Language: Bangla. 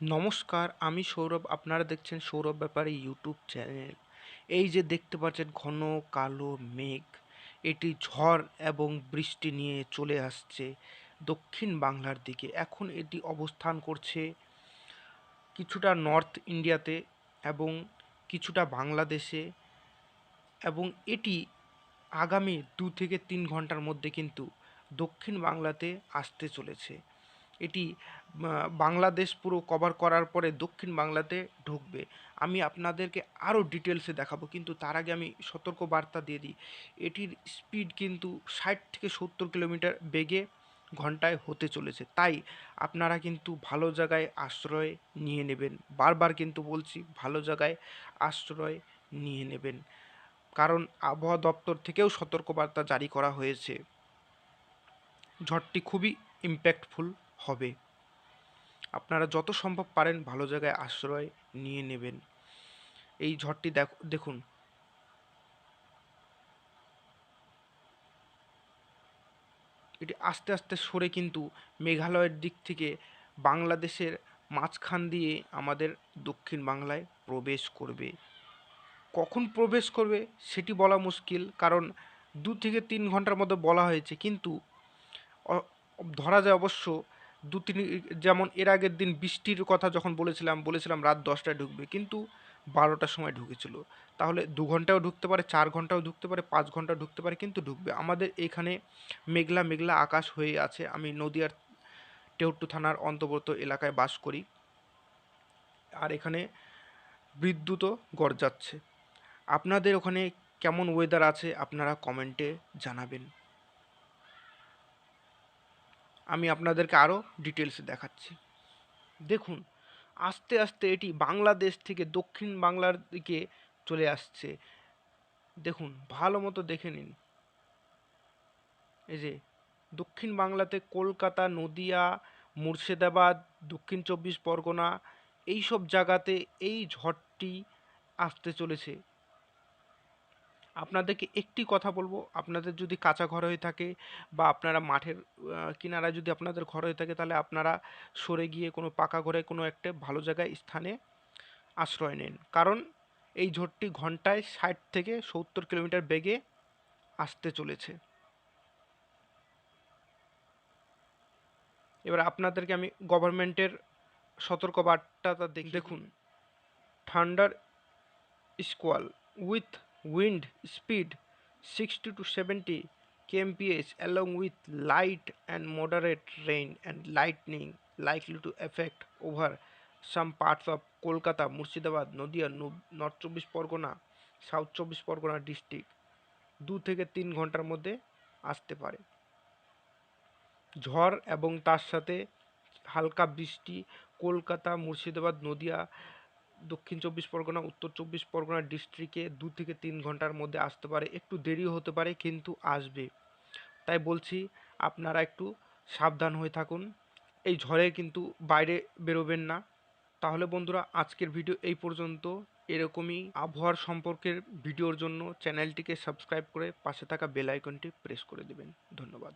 নমস্কার, আমি সৌরভ। আপনারা দেখছেন সৌরভ ব্যাপারে ইউটিউব চ্যানেল। এই যে দেখতে পাচ্ছেন ঘন কালো মেঘ, এটি ঝড় এবং বৃষ্টি নিয়ে চলে আসছে দক্ষিণ বাংলার দিকে। এখন এটি অবস্থান করছে কিছুটা নর্থ ইন্ডিয়াতে এবং কিছুটা বাংলাদেশে এবং এটি আগামী দু থেকে তিন ঘণ্টার মধ্যে কিন্তু দক্ষিণ বাংলাতে আসতে চলেছে। এটি বাংলাদেশ পুরো কভার করার পরে দক্ষিণ বাংলাতে ঢুকবে। আমি আপনাদেরকে আরও ডিটেলসে দেখাবো, কিন্তু তার আগে আমি সতর্ক বার্তা দিয়ে দিই। এটির স্পিড কিন্তু ষাট থেকে সত্তর কিলোমিটার বেগে ঘন্টায় হতে চলেছে। তাই আপনারা কিন্তু ভালো জায়গায় আশ্রয় নিয়ে নেবেন। বারবার কিন্তু বলছি, ভালো জায়গায় আশ্রয় নিয়ে নেবেন। কারণ আবহাওয়া দপ্তর থেকেও সতর্কবার্তা জারি করা হয়েছে। ঝড়টি খুবই ইম্প্যাক্টফুল হবে। আপনারা যত সম্ভব পারেন ভালো জায়গায় আশ্রয় নিয়ে নেবেন। এই ঝড়টি দেখুন। এটি আস্তে আস্তে সরে কিন্তু মেঘালয়ের দিক থেকে বাংলাদেশের মাঝখান দিয়ে আমাদের দক্ষিণ বাংলায় প্রবেশ করবে। কখন প্রবেশ করবে সেটি বলা মুশকিল, কারণ দু থেকে তিন ঘণ্টার মধ্যে বলা হয়েছে। কিন্তু ধরা যায় অবশ্য দু তিন যেমন এর আগের দিন বৃষ্টির কথা যখন বলেছিলাম বলেছিলাম রাত দশটায় ঢুকবে, কিন্তু বারোটার সময় ঢুকেছিল। তাহলে দু ঘন্টাও ঢুকতে পারে, চার ঘন্টাও ঢুকতে পারে, পাঁচ ঘন্টাও ঢুকতে পারে, কিন্তু ঢুকবে। আমাদের এখানে মেঘলা মেঘলা আকাশ হয়ে আছে। আমি নদিয়ার টেউট্টু থানার অন্তর্গত এলাকায় বাস করি। আর এখানে বিদ্যুৎও গড়জাচ্ছে আপনাদের ওখানে কেমন ওয়েদার আছে, আপনারা কমেন্টে জানাবেন। আমি আপনাদেরকে আরও ডিটেলসে দেখাচ্ছি। দেখুন, আস্তে আস্তে এটি বাংলাদেশ থেকে দক্ষিণ বাংলার দিকে চলে আসছে। দেখুন, ভালো মতো দেখে নিন। এই যে, দক্ষিণ বাংলাতে কলকাতা, নদিয়া, মুর্শিদাবাদ, দক্ষিণ চব্বিশ পরগনা এই সব জায়গাতে এই ঝড়টি আসতে চলেছে। আপনাদেরকে একটি কথা বলব। আপনাদের যদি কাঁচা ঘর হয়ে থাকে বা আপনারা মাঠের কিনারায় যদি আপনাদের ঘর হয়ে থাকে তাহলে আপনারা সরে গিয়ে কোনো পাকা ঘরে কোনো একটা ভালো জায়গায় স্থানে আশ্রয় নেন। কারণ এই ঝড়টি ঘন্টায় ষাট থেকে সত্তর কিলোমিটার বেগে আসতে চলেছে। এবার আপনাদেরকে আমি গভর্নমেন্টের সতর্কবার্তাটা দেখুন। ঠান্ডার squall with wind speed 60 to 70 kmph along with light and moderate rain and lightning likely to affect over some parts of Kolkata, Murshidabad Nadia north চব্বিশ পরগনা সাউথ চব্বিশ পরগনা ডিস্ট্রিক্ট দু থেকে তিন ঘণ্টার মধ্যে আসতে পারে ঝড় এবং তার সাথে হালকা বৃষ্টি কলকাতা মুর্শিদাবাদ নদিয়া দক্ষিণ চব্বিশ পরগনা, উত্তর চব্বিশ পরগনা ডিস্ট্রিক্টে দু থেকে তিন ঘণ্টার মধ্যে আসতে পারে। একটু দেরিও হতে পারে, কিন্তু আসবে। তাই বলছি, আপনারা একটু সাবধান হয়ে থাকুন। এই ঝড়ে কিন্তু বাইরে বেরোবেন না। তাহলে বন্ধুরা, আজকের ভিডিও এই পর্যন্ত। এরকমই আবহাওয়ার সম্পর্কের ভিডিওর জন্য চ্যানেলটিকে সাবস্ক্রাইব করে পাশে থাকা বেল আইকনটি প্রেস করে দেবেন। ধন্যবাদ।